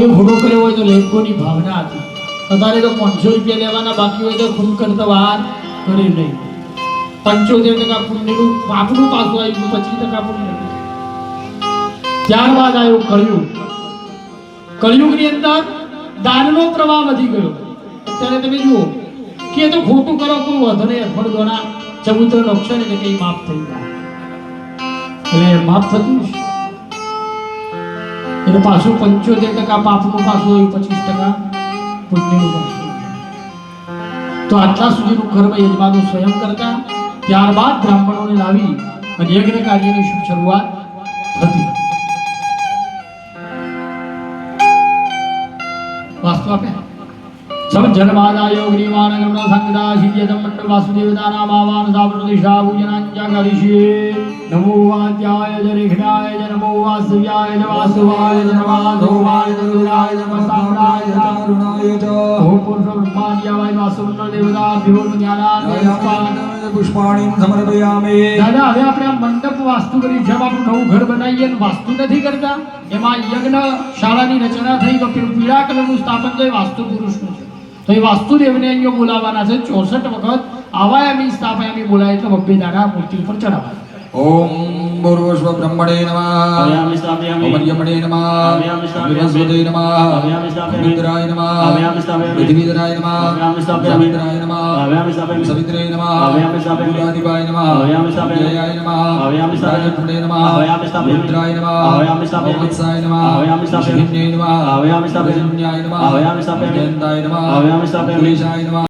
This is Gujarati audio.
કોઈ ભૂલો કર્યો હોય તો લેખકોની ભાવના હતી. અત્યારે તો પાંચસો રૂપિયા લેવાના બાકી હોય તો ખૂન કરતા વાર કરે નહીં. પંચોતેર ટકા પુણ્યનું પાપનું પાછું આવ્યું પચીસ ટકા પુણ્ય ત્યારબાદ આવ્યું કળિયુગ. કળિયુગની અંદર દાનનો પ્રવાહ વધી ગયો. અત્યારે તમે જુઓ કે તો ખોટું કરો કોઈ વધુ નહીં અઠવાડ ગણા ચબૂતર નોક્ષર એટલે કઈ માફ થઈ ગયા. એટલે માફ થતું એટલે પાછું પંચોતેર ટકા, પાપનું પાછું આવ્યું પચીસ ટકા, પુણ્યનું પાછું તો આટલા સુધીનું કર્મ યજમાનો સ્વયં કરતા, ત્યારબાદ બ્રાહ્મણોને લાવી અને યજ્ઞ કાર્યની શુભ શરૂઆત થતી. વાસ્તુ આપે? હવે આપણે મંડપ વાસ્તુ કરી નવું ઘર બનાવીએ વાસ્તુ નથી કરતા એમાં યજ્ઞ શાળાની રચના થઈ તો પીળા કલરનું સ્થાપન તો વાસ્તુ પુરુષનું છે તો એ વાસ્તુદેવને અહીંયા બોલાવવાના છે. ચોસઠ વખત આવાયામી સ્થાપયામી બોલાય એટલે બબ્બે દાડા મૂર્તિ ઉપર ચડાવવાના. ઓમ પૂર્વસ્વ બ્રહ્મણે નમઃ અવ્યામિ સ્થાપયામિ. અમર્યમણે નમઃ અવ્યામિ સ્થાપયામિ. બૃહસ્પતે નમઃ અવ્યામિ સ્થાપયામિ. ઇન્દ્રાય નમઃ અવ્યામિ સ્થાપયામિ. પૃથ્વીધરાય નમઃ અવ્યામિ સ્થાપયામિ. સવિતરાય નમઃ અવ્યામિ સ્થાપયામિ. સવિત્રે નમઃ અવ્યામિ સ્થાપયામિ. મૂલાધિપાય નમઃ અવ્યામિ સ્થાપયામિ. વ્યયાય